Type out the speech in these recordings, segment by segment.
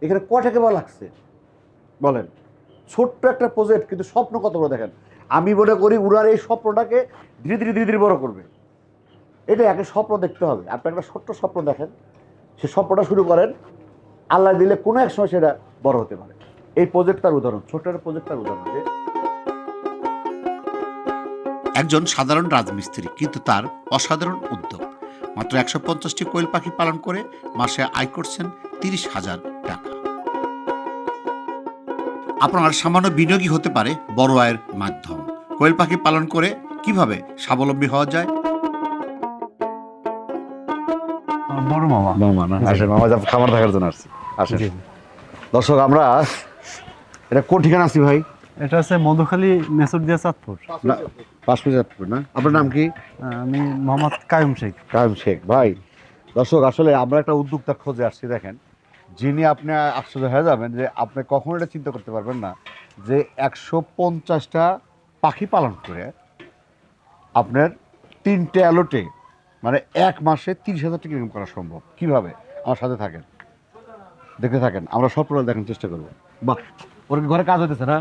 এখানে ক টাকা বা লাগছে? বলেন। ছোট্ট একটা প্রজেক্ট কিন্তু স্বপ্ন কত বড় দেখেন। আমি মনে করি উনার এই স্বপ্নটাকে ধীরে ধীরে ধীরে ধীরে বড় করবে। এটা একটা স্বপ্ন দেখতে হবে। আপনি একটা ছোট্ট স্বপ্ন দেখেন। সে স্বপ্নটা শুরু করেন। আল্লাহ দিলে কোনো এক সময় সেটা বড় হতে পারে। এই প্রজেক্টটার উদাহরণ। ছোট্ট একটা প্রজেক্টটার উদাহরণ। যে একজন সাধারণ রাজমিস্ত্রি, কিন্তু তার অসাধারণ উদ্যোগ। মাত্র একশো পঞ্চাশটি কোয়েল পাখি পালন করে মাসে আয় করছেন তিরিশ হাজার আপনার সামান্য বিনিয়োগই হতে পারে বড় আয়ের মাধ্যম। কোয়েল পাখি পালন করে কীভাবে স্বাবলম্বী হওয়া যায়? বড় মামা। মামা না? আসেন মামা যা খাবার দেখার জন্য আসছি। আসেন। দর্শক আমরা এটা কোন ঠিকানা আছি ভাই? এটা আছে মধুখালী মেসুরদিয়া চাঁদপুর। না পাঁচপুর না? আপনার নাম কি? আমি মোহাম্মদ কায়ুম শেখ। কায়েম শেখ। ভাই দর্শক আসলে আমরা একটা উদ্যোক্তার খোঁজে আসছি দেখেন। যিনি আপনি আশ্চর্য হয়ে যাবেন যে আপনি কখনো এটা চিন্তা করতে পারবেন না যে একশো পঞ্চাশটা পাখি পালন করে আপনার তিনটে অ্যালোটে মানে এক মাসে তিরিশ হাজার টাকা ইনকাম করা সম্ভব? কীভাবে? আমার সাথে থাকেন। দেখতে থাকেন। আমরা সব প্রোডাক্ট দেখার চেষ্টা করব। বাহ ওর কি ঘরে কাজ হইতেছে না?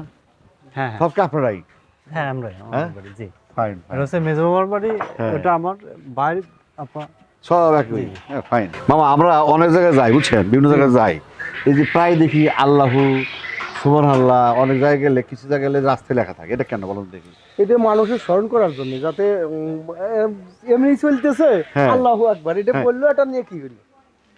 হ্যাঁ সব কি আপনারাই হ্যাঁ আমরাই আমার হ্যাঁ? বাড়ি, জি। ফাইন এটা হচ্ছে মেজো মামার বাড়ি হ্যাঁ। ওটা আমার বাড়ি আপা সব একই। হ্যাঁ ফাইন মামা আমরা অনেক জায়গায় যাই বুঝছেন? বিভিন্ন জায়গায় যাই। এই যে প্রায় দেখি আল্লাহু সুবহান আল্লাহ অনেক জায়গায় গেলে কিছু জায়গায় গেলে রাস্তায় লেখা থাকে। এটা কেন বলুন দেখি? এটা মানুষের স্মরণ করার জন্য যাতে এমনি চলতেছে হ্যাঁ। আল্লাহু আকবার। এটা হ্যাঁ। বলল এটা নিয়ে কি হলো?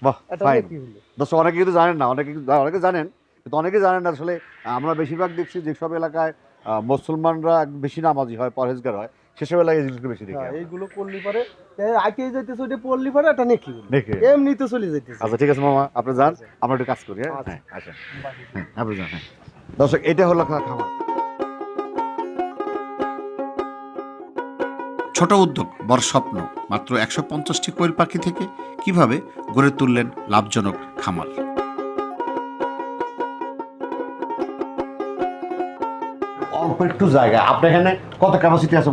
বাহ এটা ফাইন নিয়ে কি হলো? দর্শক অনেকে কিন্তু জানেন না অনেকে অনেকে জানেন কিন্তু অনেকে জানেন না আসলে আমরা বেশিরভাগ দেখছি যেসব এলাকায় আহ, মুসলমানরা বেশি নামাজি হয় পরহেজগার হয়। এলাকায় এই জিনিসগুলো বেশি দেখি হ্যাঁ, এইগুলো করলি পারে যাইতেছে ওইটা পড়লি পারে এটা নিয়ে কি হলো এমনি তো চলে যাইতেছে। আচ্ছা ঠিক আছে মামা আপনি যান আমরা একটু কাজ করি হ্যাঁ? আচ্ছা। হ্যাঁ আচ্ছা হ্যাঁ আপনি যান হ্যাঁ। দর্শক এটা হলো খাবার ছোট উদ্যোগ বড় স্বপ্ন মাত্র একশো পঞ্চাশটি কোয়েল পাখি থেকে কীভাবে গড়ে তুললেন লাভজনক খামার? অল্প একটু জায়গা আপনার এখানে কত ক্যাপাসিটি আছে?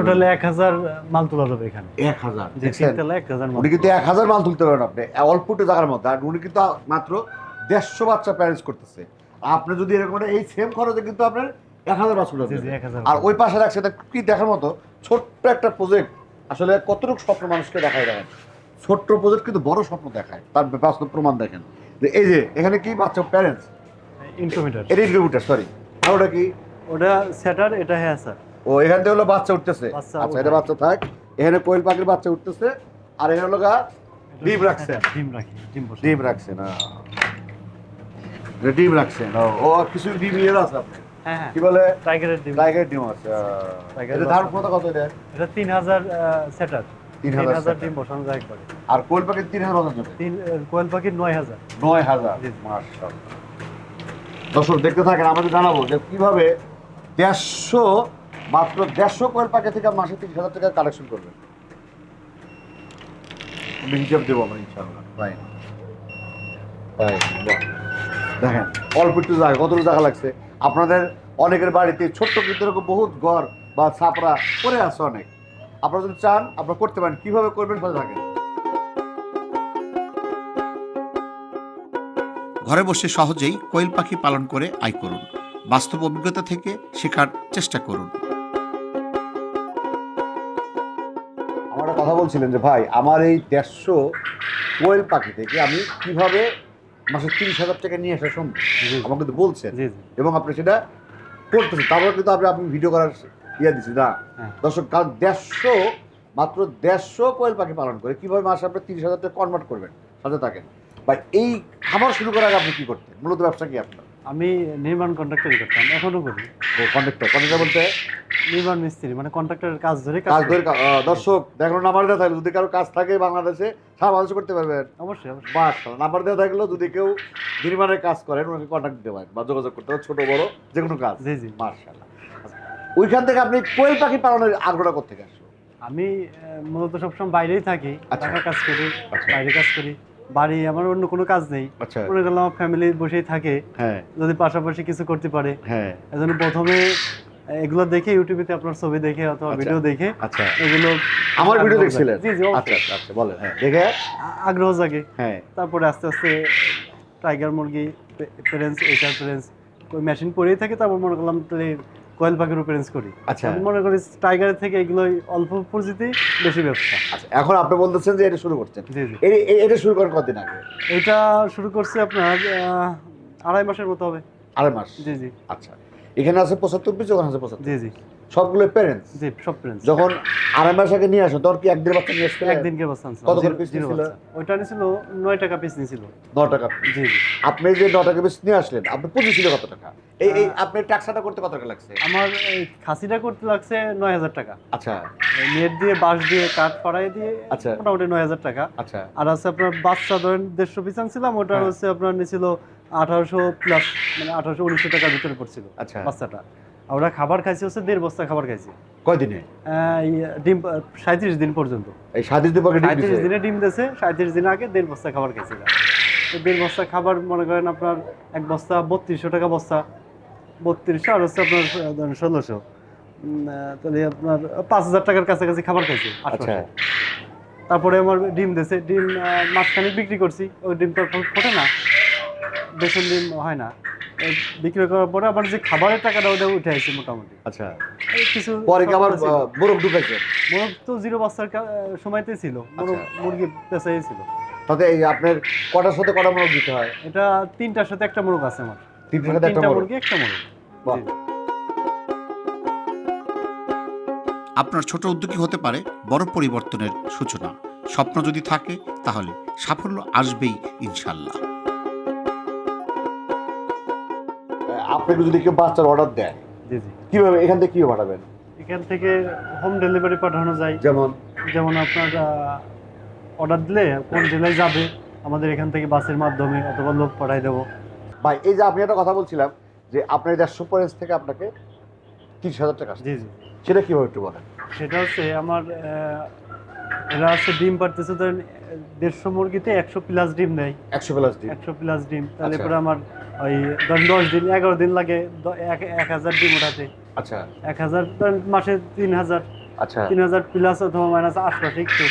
টোটাল এক হাজার মাল তোলা যাবে এখানে। এক হাজার। যে দেখছেন? তিনতলা এক হাজার উনি কিন্তু এক হাজার মাল তুলতে পারেন আপনি। জায়গার মধ্যে। আর উনি কিন্তু মাত্র দেড়শো বাচ্চা প্যারেন্টস করতেছে। আপনি যদি এরকম এই সেম খরচে কিন্তু আপনার এক হাজার হাজার আর ওই পাশে রাখছে এটা কি দেখার মতো? ছোট্ট একটা প্রজেক্ট আসলে কতটুকু স্বপ্ন মানুষকে দেখায় দেখেন? ছোট্ট প্রজেক্ট কিন্তু বড় স্বপ্ন দেখায়। তার বাস্তব প্রমাণ দেখেন। যে এই যে এখানে কি বাচ্চা প্যারেন্টস ইনকিউবেটর এটা ইনকিউবেটার সরি আর ওটা কি? ওটা সেটার এটা হ্যাঁ স্যার ও এখান থেকে হলো বাচ্চা উঠতেছে। আচ্ছা এটা বাচ্চা থাক। এখানে কোয়েল পাখির বাচ্চা উঠতেছে। আর এখানে হলো গা ডিম রাখছে। ডিম রাখি ডিম ডিম রাখছে না। এটা ডিম রাখছে ও কিছু ডিম ইয়ে আছে আপনি হ্যাঁ হ্যাঁ। কি বলে? টাইগারের ডিম। টাইগার ডিম আছে এটা ধান কত কত এটা? এটা তিন হাজার সেটার তিন তিন হাজার হাজার টাকা। ডিম বসানো যায় একবারে। আর কোয়েল পাখির তিন হাজার যাবে তিন কোয়েল পাখির নয় হাজার। নয় হাজার জি। মাশাআল্লাহ। দর্শক দেখতে থাকেন আমাদের জানাব যে কীভাবে দেড়শো মাত্র দেড়শো কোয়েল পাখি থেকে মাসে তিরিশ হাজার টাকা কালেকশন করবেন। আমি হিসাব দেবো আমার তাই দেখেন অল্প একটু জায়গা কতটুকু জায়গা লাগছে? আপনাদের অনেকের বাড়িতে ছোট্ট কিন্তু এরকম বহুত ঘর বা ছাপড়া করে আছে অনেক। আপনারা যদি চান আপনারা করতে পারেন। কীভাবে করবেন সাথে থাকেন। ঘরে বসে সহজেই কোয়েল পাখি পালন করে আয় করুন। বাস্তব অভিজ্ঞতা থেকে শেখার চেষ্টা করুন। কথা বলছিলেন যে ভাই আমার এই দেড়শো কোয়েল পাখি থেকে আমি কীভাবে মাসে তিরিশ হাজার টাকা নিয়ে আসা সম্ভব? আমাকে কিন্তু বলছেন। এবং আপনি সেটা করতেছেন। তারপরে কিন্তু আপনি আপনি ভিডিও করার ইয়ে দিচ্ছি না হ্যাঁ। দর্শক কারণ দেড়শো মাত্র দেড়শো কোয়েল পাখি পালন করে কীভাবে মাসে আপনি তিরিশ হাজার টাকা কনভার্ট করবেন? সাথে থাকেন। ভাই এই খাবার শুরু করার আগে আপনি কী করতেন? মূলত ব্যবসা কি আপনার? আমি নির্মাণ কন্ট্রাক্টর করতাম এখনও করি। কন্ট্রাক্টর কন্ট্রাক্টর বলতে? নির্মাণ মিস্ত্রি মানে কন্ট্রাক্টরের কাজ ধরে কাজ ধরে দর্শক দেখুন নাম্বার দেওয়া থাকলে যদি কারও কাজ থাকে বাংলাদেশে সারা বাংলাদেশে করতে পারবেন। অবশ্যই অবশ্যই। বাস নাম্বার দেওয়া থাকলেও যদি কেউ নির্মাণের কাজ করেন ওনাকে কন্ট্যাক্ট দিতে পারেন বা যোগাযোগ করতে পারেন ছোট বড় যে কোনো কাজ। জি জি। মার্শাল্লাহ ওইখান থেকে আপনি কোয়েল পাখি পালনের আগ্রহটা করতে আসলো? আমি মূলত সবসময় বাইরেই থাকি আচ্ছা। কাজ করি আচ্ছা। বাইরে কাজ করি। বাড়ি আমার অন্য কোনো কাজ নেই। আচ্ছা। মনে করলাম আমার ফ্যামিলি বসেই থাকে। হ্যাঁ। যদি পাশাপাশি কিছু করতে পারে। হ্যাঁ। এজন্য প্রথমে এগুলো দেখে ইউটিউবেতে আপনার ছবি দেখে অথবা আচ্ছা। ভিডিও দেখে আচ্ছা। এগুলো আমার ভিডিও আগ্রহ দেখছিলেন? জাগে। জি জি আচ্ছা আচ্ছা আচ্ছা বলেন। হ্যাঁ দেখে? আগ্রহ জাগে। হ্যাঁ। তারপরে আস্তে আস্তে টাইগার মুরগি প্যারেন্টস এটার প্যারেন্টস মেশিন পরেই থাকে। তারপর মনে করলাম কোয়েল পাখিরও প্যারেন্টস করি। আচ্ছা। আমি মনে করি টাইগারের থেকে এগুলো অল্প প্রজাতি বেশি ব্যবসা। আচ্ছা এখন আপনি বলতেছেন যে এটা শুরু করছেন। জি জি। এটা শুরু করেন কতদিন আগে? এটা শুরু করছে আপনার আড়াই মাসের মতো হবে। আড়াই মাস? জি জি। আচ্ছা। এখানে আছে পঁচাত্তর পিস ওখানে আছে পঁচাত্তর। জি জি। সবগুলো প্যারেন্টস জি সব প্যারেন্টস যখন আড়াই মাস আগে নিয়ে আসো তখন কি একদিন বাচ্চা নিয়ে আসতে একদিনকে বাচ্চা আনছিলাম। কত করে piece নিছিল? ওইটা নিছিল টাকা পিস নিছিল ন টাকা জি জি। আপনি যে ন টাকা পিস নিয়ে আসলেন আপনি পুঁজি ছিল কত টাকা? এই এই আপনি টাক্সাটা করতে কত টাকা লাগছে? আমার এই খাসিটা করতে লাগছে নয় হাজার টাকা। আচ্ছা। নেট দিয়ে বাঁশ দিয়ে কাঠ দিয়ে আচ্ছা। মোটামুটি নয় হাজার টাকা। আচ্ছা। আর আছে আপনার বাচ্চা ধরেন দেড়শো পিস আনছিলাম ওটা হ্যাঁ। হচ্ছে আপনার নিছিল আঠারোশো প্লাস মানে আঠারোশো উনিশশো টাকার ভিতরে পড়ছিল আচ্ছা। বাচ্চাটা। আর ওরা খাবার খাইছে হচ্ছে দেড় বস্তা খাবার খাইছে। কয়দিনে? ডিম সাঁত্রিশ দিন পর্যন্ত। এই দিবকে ডিম সাঁত্রিশ দিনে ডিম দিয়েছে সাঁত্রিশ দিন আগে দেড় বস্তা খাবার খাইছে দেড় বস্তা খাবার মনে করেন আপনার এক বস্তা বত্রিশশো টাকা বস্তা। বত্রিশশো আর হচ্ছে আপনার ধরেন ষোলোশো। তাহলে আপনার পাঁচ হাজার টাকার কাছাকাছি খাবার খাইছে আচ্ছা। তারপরে আমার ডিম দিয়েছে ডিম মাঝখানে বিক্রি করছি ওই ডিম তো ফোটে না বেসন ডিম হয় না। বিক্রি করার পরে আবার যে খাবারের টাকাটা ওটা উঠে আসছে মোটামুটি। আচ্ছা। কিছু পরে আবার বরফ ঢুকাইছে? মোরগ তো জিরো বাচ্চার কা- সময়তে ছিল। মোরগ আচ্ছা। মুরগি পেঁচাই ছিল। তাতে এই আপনার কটার সাথে কটা মোরগ দিতে হয়? এটা তিনটার সাথে একটা মোরগ আছে আমার। তিনটার সাথে একটা মুরগি একটা মোরগ। আপনার ছোট উদ্যোগী হতে পারে বড় পরিবর্তনের সূচনা। স্বপ্ন যদি থাকে তাহলে সাফল্য আসবেই ইনশাল্লাহ। আপনাকে যদি কেউ বাচ্চার অর্ডার দেয় জি জি। কীভাবে এখান থেকে কীভাবে পাঠাবেন? এখান থেকে হোম ডেলিভারি পাঠানো যায়। যেমন? যেমন আপনার অর্ডার দিলে কোন জেলায় যাবে। আমাদের এখান থেকে বাসের মাধ্যমে অথবা লোক পাঠাই দেবো। ভাই এই যে আপনি একটা কথা বলছিলাম যে আপনার দেড়শো পয়েন্ট থেকে আপনাকে তিরিশ হাজার টাকা জি জি। সেটা কীভাবে একটু বলেন? সেটা হচ্ছে আমার এরা হচ্ছে ডিম পারতেছে ধরেন দেড়শো মুরগিতে একশো প্লাস ডিম নেয় একশো প্লাস ডিম। একশো প্লাস ডিম। তাহলে আচ্ছা। পরে আমার ওই ধরেন দশ দিন এগারো দিন লাগে এক হাজার ডিম ওঠাতে। আচ্ছা। এক হাজার ধরেন মাসে তিন হাজার। আচ্ছা। তিন হাজার প্লাস অথবা মাইনাস আশপাশে একটু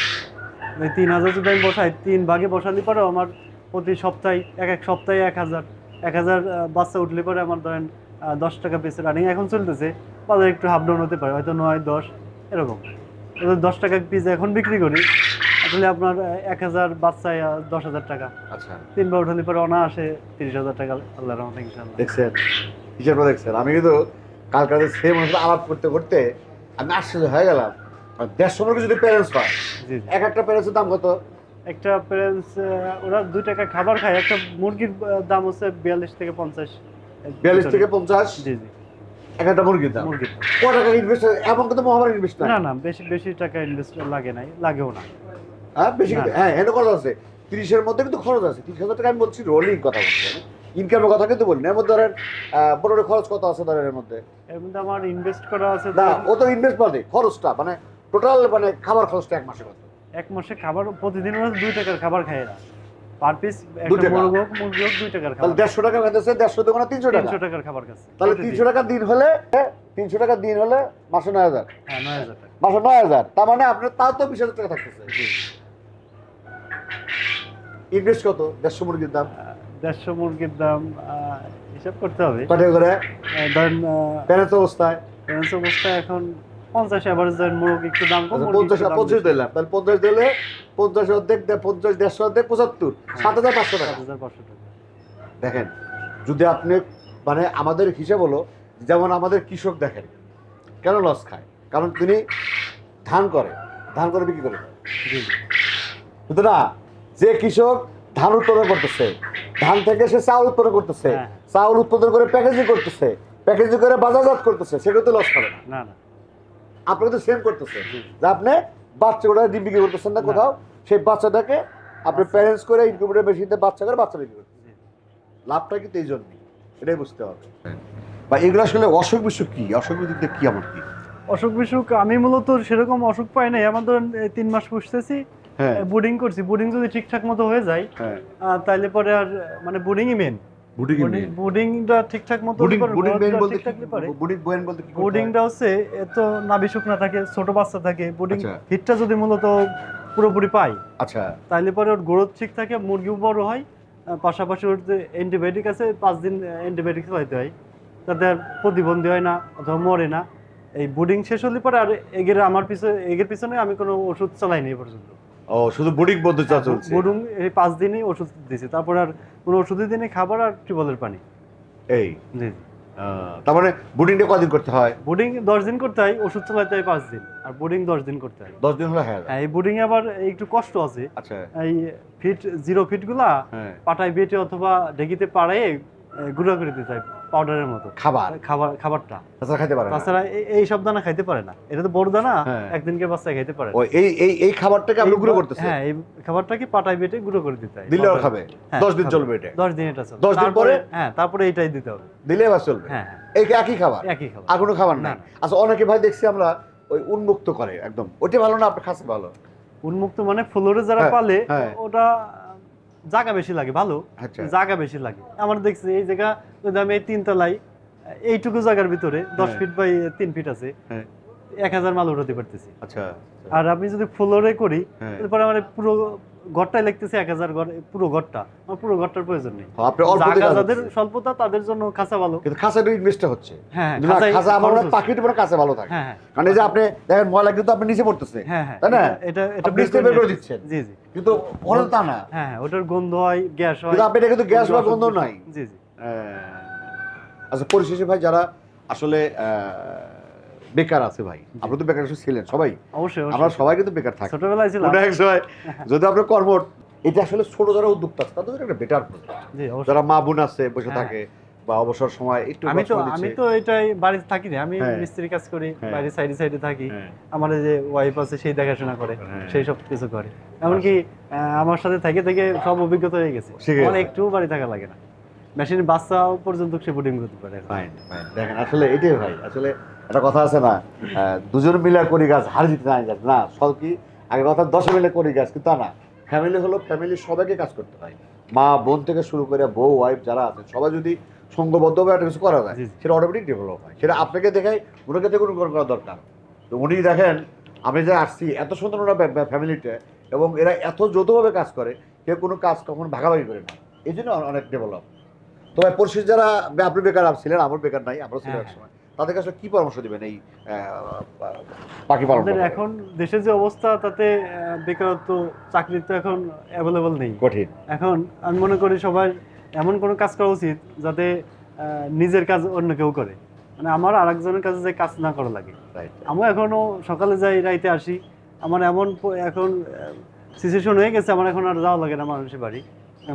ওই তিন হাজার যদি আমি বসাই তিন ভাগে বসালে পরেও আমার প্রতি সপ্তাহে এক এক সপ্তাহে এক হাজার। এক হাজার বাচ্চা উঠলে পরে আমার ধরেন দশ টাকা পিসে রানিং এখন চলতেছে বাজার একটু হাফ ডাউন হতে পারে হয়তো নয় দশ এরকম। দশ টাকা পিস এখন বিক্রি করি আসলে আপনার এক হাজার বাচ্চায় দশ হাজার টাকা। আচ্ছা। তিনবার উঠালে পরে অনা আসে তিরিশ হাজার টাকা আল্লাহ রহমতে ইনশাল্লাহ দেখছেন হিসাবটা দেখছেন আমি কিন্তু কালকে সেম আলাপ করতে করতে আমি আশ্চর্য হয়ে গেলাম। আর দেড়শো যদি প্যারেন্টস হয় এক একটা প্যারেন্টসের দাম কত? একটা প্যারেন্টস ওরা দুই টাকা খাবার খায়। একটা মুরগির দাম হচ্ছে বিয়াল্লিশ থেকে পঞ্চাশ। বিয়াল্লিশ থেকে পঞ্চাশ? জি জি। এক একটা মুরগির দাম? মুরগির ক টাকা ইনভেস্ট এমন কিন্তু মহামারী ইনভেস্ট না না বেশি বেশি টাকা ইনভেস্ট লাগে নাই লাগেও না। হ্যাঁ বেশি হ্যাঁ এনে খরচ আছে। তিরিশের মধ্যে কিন্তু খরচ আছে। তিরিশ হাজার টাকা আমি বলছি রোলিং কথা বলছি। ইনকামের কথা কিন্তু বলি না। এর মধ্যে ধরেন বড় খরচ কত আছে ধরেন এর মধ্যে? এর মধ্যে আমার ইনভেস্ট করা আছে না ও তো ইনভেস্ট বাদে। খরচটা মানে টোটাল মানে খাবার খরচটা এক মাসে কত এক মাসে খাবার প্রতিদিন ওরা দুই টাকার খাবার খায় এরা। পার পিস একটা টাকা? মুরগ হোক মুরগি হোক দুই টাকার তাহলে খাবার দেড়শো টাকা খাইতেছে দেড়শো দোকানে তিনশো টাকা? তিনশো টাকার খাবার খাচ্ছে তাহলে। তিনশো টাকা দিন হলে তিনশো টাকা দিন হলে মাসে নয় হাজার? হ্যাঁ নয় হাজার টাকা। মাসে নয় হাজার? তার মানে আপনার তাও তো বিশ হাজার টাকা থাকতেছে। ইনভেস্ট কত? দেড়শো মুরগির দাম? দেড়শো মুরগির দাম হিসাব করতে হবে। কত করে? ধরেন প্যারেন্টস অবস্থায়? প্যারেন্টস অবস্থা এখন পঞ্চাশ অ্যাভারেজ ধরেন মুরগ একটু দাম কম আচ্ছা, মুরগি পঞ্চাশ একটু দাম পঞ্চাশ বেশি। দিলাম। তাহলে পঞ্চাশ দিলে পঞ্চাশ অর্ধেক দে- পঞ্চাশ দেড়শো অর্ধেক পঁচাত্তর। সাত হাজার পাঁচশো টাকা। সাত হাজার পাঁচশো টাকা। দেখেন যদি আপনি মানে আমাদের হিসাব হলো যেমন আমাদের কৃষক দেখেন কেন লস খায়? কারণ তিনি ধান করে ধান করে বিক্রি করে। কিন্তু না যে কৃষক ধান উৎপাদন করতেছে ধান থেকে সে চাউল উৎপাদন করতেছে হ্যাঁ। চাউল উৎপাদন করে প্যাকেজিং করতেছে প্যাকেজিং করে বাজারজাত করতেছে তো লস খাবে না না। আপনাকে তো সেম করতেছে। যে আপনি বাচ্চাগুলো ডিম বিক্রি করতেছেন না। কোথাও সেই বাচ্চাটাকে আপনি প্যারেন্টস করে ইনকিউবেটর মেশিনতে বাচ্চা করে বাচ্চা বিক্রি করতেছেন। লাভটা কিন্তু এই জন্যই এটাই বুঝতে হবে। বা এগুলো আসলে অসুখ বিসুখ কি? অসুখ বিসুখ কি আমার কি? অসুখ বিসুখ আমি মূলত সেরকম অসুখ পাই নাই। আমার ধরেন তিন মাস পুষতেছি হ্যাঁ। বোর্ডিং করছি। বোর্ডিং যদি ঠিকঠাক মতো হয়ে যায় তাহলে পরে আর মানে বোর্ডিংই মেন বুডিং বোর্ডিংটা ঠিকঠাক মতো বুডিং বুডিং growth বলতে ঠিকঠাক হলে পরে। বুডিং বয়েন বলতে কি বোর্ডিংটা হচ্ছে এত নাভি শুকনা থাকে ছোট বাচ্চা থাকে বোর্ডিং আচ্ছা। হিটটা যদি মূলত পুরোপুরি পাই আচ্ছা। পরে ওর গ্রোথ ঠিক থাকে মুরগিও বড় হয় পাশাপাশি ওর যে অ্যান্টিবায়োটিক আছে পাঁচ দিন অ্যান্টিবায়োটিক খাওয়াইতে হয়। তাতে আর প্রতিবন্ধী হয় না অথবা মরে না। এই বুডিং শেষ হলে পরে আর এগের আমার পিছনে এগের পিছনে আমি কোনো ওষুধ চালাইনি এ পর্যন্ত। ও শুধু বুডিং পদ্ধতি চলছে? বুডুং এই পাঁচ দিনই ওষুধ দিয়েছে। তারপর আর কোনো ওষুধই দিনে খাবার আর টিউবওয়েলের পানি। এই? জি। তার মানে বুডিংটা কদিন করতে হয়? বোর্ডিং দশ দিন করতে হয় ওষুধ চালাতে হয় পাঁচ দিন। আর বোর্ডিং দশ দিন করতে হয়। দশ দিন হলে হ্যাঁ হ্যাঁ এই বোর্ডিং আবার একটু কষ্ট আছে। আচ্ছা। এই ফিট জিরো ফিটগুলা হ্যাঁ। পাটায় বেটে অথবা ঢেকিতে পাড়ায় গুঁড়া করে দিতে হয়। পাউডারের মতো। খাবার? খাবার খাবারটা। তাছাড়া খাইতে পারে তাছাড়া এই- সব দানা খাইতে পারে না। এটা তো বড় দানা হ্যাঁ। একদিনকে বাচ্চা খাইতে পারে এই এই এই খাবারটাকে আপনি গুঁড়ো করতেছেন? হ্যাঁ এই খাবারটাকে পাটায় বেটে গুঁড়ো করে দিতে হয়। খাবে? হ্যাঁ, দশ দিন চলবে এটা? দশ দিন এটা চলবে। দশ দিন তারপরে পরে? হ্যাঁ তারপরে এইটাই দিতে হবে। দিলে এবার চলবে? হ্যাঁ হ্যাঁ। এই একই খাবার? একই খাবার। আর কোনো খাবার না, আচ্ছা অনেকে ভাই দেখছি আমরা ওই উন্মুক্ত করে একদম। ওইটা ভালো না? আপনার কাছে ভালো? উন্মুক্ত মানে ফ্লোরে যারা হ্যাঁ, পালে হ্যাঁ। ওটা জায়গা বেশি লাগে ভালো আচ্ছা জায়গা বেশি লাগে আমার দেখছি এই জায়গা যদি আমি এই তিন তলায় এইটুকু জায়গার ভিতরে দশ হ্যাঁ। ফিট বাই তিন ফিট আছে হ্যাঁ। এক হাজার মাল উঠাতে পারতেছি আচ্ছা আর আমি যদি ফ্লোরে করি হ্যাঁ। তারপরে আমার পুরো ঘরটাই লিখতেছে এক হাজার ঘর পুরো ঘরটা। আমার পুরো ঘরটার প্রয়োজন নেই। আপনি অল্প যাদের স্বল্পতা তাদের জন্য খাঁচা ভালো। কিন্তু খাঁচাটা ইনভেস্টটা হচ্ছে। হ্যাঁ খাঁচাই খাঁচা আমার মানে কাছে ভালো থাকে। হ্যাঁ হ্যাঁ। কারণ এই যে আপনি দেখেন ময়লা কিন্তু আপনি নিচে পড়তেছে। হ্যাঁ হ্যাঁ তাই না? এটা- এটা নিচে বের করে দিচ্ছেন। জি জি। কিন্তু তা না। হ্যাঁ হ্যাঁ, ওটার গন্ধ হয় গ্যাস হয়। কিন্তু আপনি এটা কিন্তু গ্যাস বা গন্ধ নাই। জি জি। আচ্ছা পরিশেষে ভাই যারা আসলে বেকার আছে ভাই। আপনি তো বেকার ছিলেন সবাই। অবশ্যই আমরা সবাই কিন্তু বেকার থাকি। ছোটবেলায় ছিলাম। এক সময় যদি আপনার কর্ম এটা আসলে ছোট যারা উদ্যোক্তা আছে তাদের একটা বেটার জি অবশ্যই। যারা মা বোন আছে বসে হ্যাঁ। থাকে বা অবসর সময় একটু আমি তো আমি তো এটাই বাড়িতে থাকি না। আমি হ্যাঁ। মিস্ত্রি কাজ করি হ্যাঁ। বাইরে সাইডে সাইডে থাকি। আমার যে ওয়াইফ আছে সেই দেখাশোনা করে। সেই সব কিছু করে। এমনকি আহ, আমার সাথে থেকে থেকে সব অভিজ্ঞতা হয়ে গেছে। আমার একটু বাড়ি থাকা লাগে না। মেশিনের বাচ্চা পর্যন্ত সে বোর্ডিং করতে পারে. দেখেন আসলে এটাই ভাই। আসলে একটা কথা আছে না দুজন মিলে করি গাছ হার জিতে নাই যাক না সব কি? আগে কথা দশে মিলে করি গাছ কিন্তু না। ফ্যামিলি হলো ফ্যামিলি সবাইকে কাজ করতে হয়। মা বোন থেকে শুরু করে বউ ওয়াইফ যারা আছে সবাই যদি সঙ্গবদ্ধভাবে একটা কিছু করা যায়। সেটা অটোমেটিক ডেভেলপ হয়। সেটা আপনাকে দেখাই ওনাকে দেখে অনুকরণ করা দরকার। তো উনি দেখেন আমি যে আসছি এত সুন্দর ওরা ফ্যামিলিতে এবং এরা এত যৌথভাবে কাজ করে কেউ কোনো কাজ কখনো ভাগাভাগি করে না। এই জন্য অনেক ডেভেলপ তবে ভাই পরিশেষ যারা আপনি বেকার ছিলেন আমার বেকার নাই আমরা ছিলাম হ্যাঁ, এক সময়। তাদেরকে আসলে কি পরামর্শ দিবেন এই পাখি পালন এখন দেশের যে অবস্থা তাতে বেকারত্ব চাকরি তো এখন অ্যাভেলেবল নেই। কঠিন। এখন আমি মনে করি সবার এমন কোনো কাজ করা উচিত যাতে নিজের কাজ অন্য কেউ করে। মানে আমার আরেকজনের কাছে যে কাজ না করা লাগে। আমি এখনও সকালে যাই রাইতে আসি। আমার এমন এখন সিচুয়েশন হয়ে গেছে আমার এখন আর যাওয়া লাগে না মানুষের বাড়ি।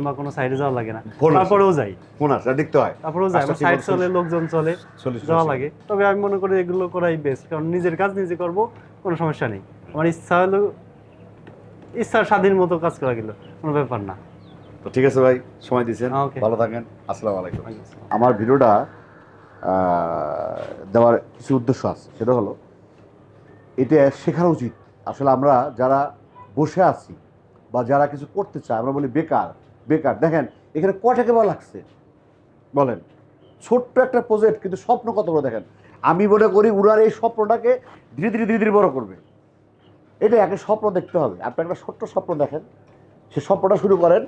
বা কোনো সাইডে যাওয়া লাগে না। তারপরেও যাই। ফোন দেখতে হয়। তারপরেও যাই আচ্ছা, সাইড চলে লোকজন চলে যাওয়া লাগে। তবে আমি মনে করি এগুলো করাই বেস্ট কারণ নিজের কাজ নিজে করব কোনো সমস্যা নেই। আমার ইচ্ছা হলো ইচ্ছার স্বাধীন মতো কাজ করা গেল কোনো ব্যাপার না। তো ঠিক আছে ভাই সময় দিয়েছেন। Okay. ভালো থাকেন আসসালামু আলাইকুম। আমার ভিডিওটা দেওয়ার কিছু উদ্দেশ্য আছে। সেটা হলো এটা শেখার উচিত। আসলে আমরা যারা বসে আছি বা যারা কিছু করতে চায় আমরা বলি বেকার। বেকার। দেখেন, এখানে ক টাকা বা লাগছে? বলেন। ছোট্ট একটা প্রজেক্ট কিন্তু স্বপ্ন কত বড় দেখেন? আমি মনে করি উনার এই স্বপ্নটাকে ধীরে ধীরে ধীরে ধীরে বড় করবে। এটা একটা স্বপ্ন দেখতে হবে। আপনি একটা ছোট্ট স্বপ্ন দেখেন, সে স্বপ্নটা শুরু করেন,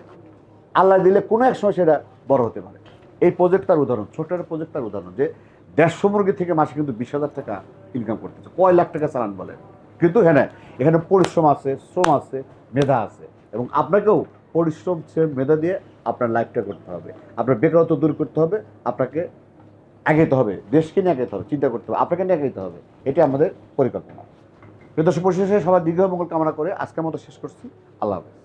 আল্লাহ দিলে কোনো এক সময় সেটা বড় হতে পারে। এই প্রজেক্টটার উদাহরণ। ছোট্ট একটা প্রজেক্টটার উদাহরণ যে দেড়শো মুরগি থেকে মাসে কিন্তু বিশ হাজার টাকা ইনকাম করতেছে। কয় লাখ টাকা চালান বলেন। কিন্তু হ্যাঁ এখানে পরিশ্রম আছে, শ্রম আছে, মেধা আছে। এবং আপনাকেও পরিশ্রম, সে মেধা দিয়ে আপনার লাইফটা করতে হবে। আপনার বেকারত্ব দূর করতে হবে, আপনাকে আগাইতে হবে। দেশকে নিয়ে আগাইতে হবে, চিন্তা করতে হবে, আপনাকে নিয়ে আগাইতে হবে। এটি আমাদের পরিকল্পনা। কিন্তু পরিশেষে সবার দীর্ঘ মঙ্গল কামনা করে আজকের মতো শেষ করছি। আল্লাহ হাফেজ।